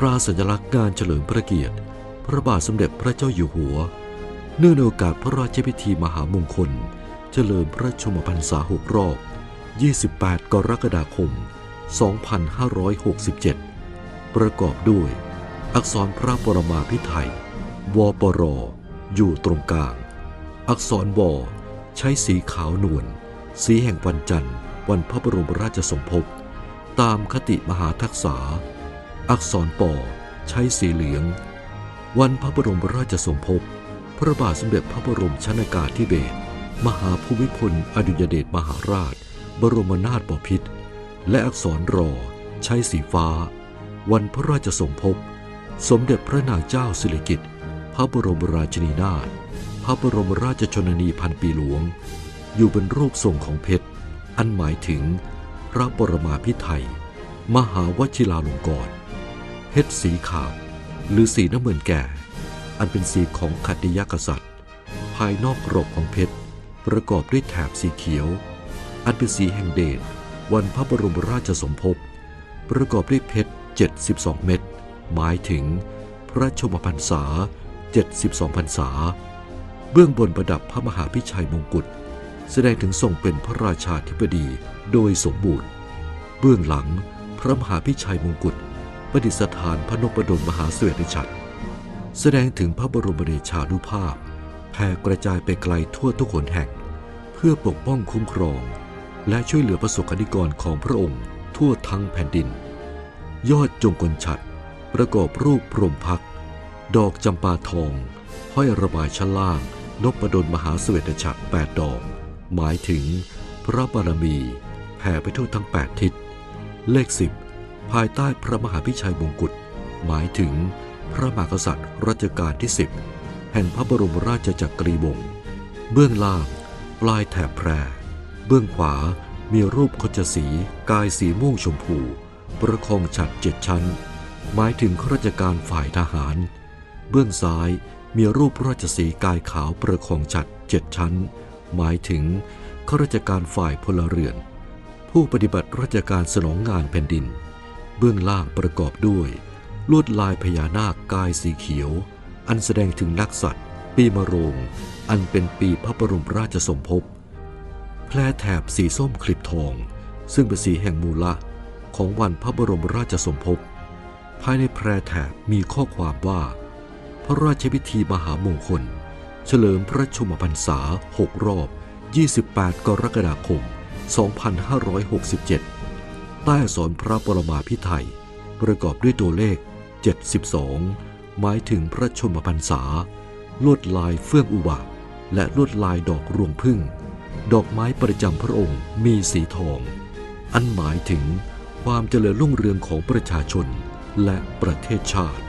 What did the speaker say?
ตราสัญลักษณ์งานเฉลิมพระเกียรติ พระบาทสมเด็จพระเจ้าอยู่หัว เนื่องในโอกาสพระราชพิธีมหามงคล เฉลิมพระชมพรรษาหกรอบ 28 กรกฎาคม 2567 ประกอบด้วย อักษรพระปรมาภิไธยวปร อยู่ตรงกลาง อักษรวใช้สีขาวนวล สีแห่งวันจันทร์ วันพระบรมราชสมภพ ตามคติมหาทักษา อักษรปอใช้สีเหลือง วันพระบรมราชสมภพ พระบาทสมเด็จพระบรมชนากาธิเบศรมหาภูมิพลอดุยเดชมหาราช บรมนาถบพิตรและอักษรรอ ใช้สีฟ้า วันพระราชสมภพ สมเด็จพระนางเจ้าสิริกิติ์พระบรมราชินีนาถพระบรมราชชนนีพันปีหลวง อยู่บนรูปทรงของเพชร อันหมายถึง พระบรมาภิไธยมหาวชิราลงกรณ์ ชรสีขาว หรือสีน้ำเงินแก่ อันเป็นสีของขัตติยกษัตริย์ ภายนอกกรอบของเพชร ประกอบด้วยแถบสีเขียว อันเป็นสีแห่งเดชวันพระบรมราชสมภพ ประกอบด้วยเพชร 72 เม็ดหมายถึงพระชมพรรษา 72 พรรษา เบื้องบนประดับพระมหาพิชัยมงกุฎแสดงถึงทรงเป็นพระราชาธิบดีโดยสมบูรณ์ เบื้องหลังพระมหาพิชัยมงกุฎ ประดิษฐานพระนพดลมหาเสวตฉัตรแสดงถึงพระบรมเดชานุภาพแผ่กระจายไปไกลทั่วทุกขนแห่ง เพื่อปกป้องคุ้มครอง และช่วยเหลือประสบกนิกรของพระองค์ทั่วทั้งแผ่นดิน ยอดจงกลฉัตรประกอบรูปพรมพัก ดอกจำปาทอง ห้อยระบายชั้นล่างนพดลมหาเสวตฉัตรแปดดอก หมายถึงพระบารมีแผ่ไปทั่วทั้งแปดทิศ เลขสิบ ภายใต้พระมหาพิชัยมงกุฎหมายถึงพระมหากษัตริย์รัชกาลที่สิบแห่งพระบรมราชจักรีวงศ์เบื้องล่าง ปลายแถบแพร เบื้องขวามีรูปโคจสี กายสีม่วงชมพู ประคองฉัดเจ็ดชั้น หมายถึงข้าราชการฝ่ายทหาร เบื้องซ้ายมีรูปราชสีกายขาวประคองฉัดเจ็ดชั้น หมายถึงข้าราชการฝ่ายพลเรือน ผู้ปฏิบัติราชการสนองงานแผ่นดิน เบื้องล่างประกอบด้วย ลวดลายพญานาคกายสีเขียว อันแสดงถึงนักสัตว์ ปีมะโรง อันเป็นปีพระบรมราชสมภพแพรแถบสีส้มคลิปทอง ซึ่งเป็นสีแห่งมูละของวันพระบรมราชสมภพภายในแพรแถบมีข้อความว่า พระราชพิธีมหามงคล เฉลิมพระชมพรรษา 6 รอบ 28 กรกฎาคม 2567 ใต้อักษรพระปรมาพิไทยประกอบด้วยตัวเลข 72 หมายถึงพระชนมพรรษา ลวดลายเฟื่องอุบะและลวดลายดอกรวงพึ่ง ดอกไม้ประจำพระองค์มีสีทอง อันหมายถึงความเจริญรุ่งเรืองของประชาชนและประเทศชาติ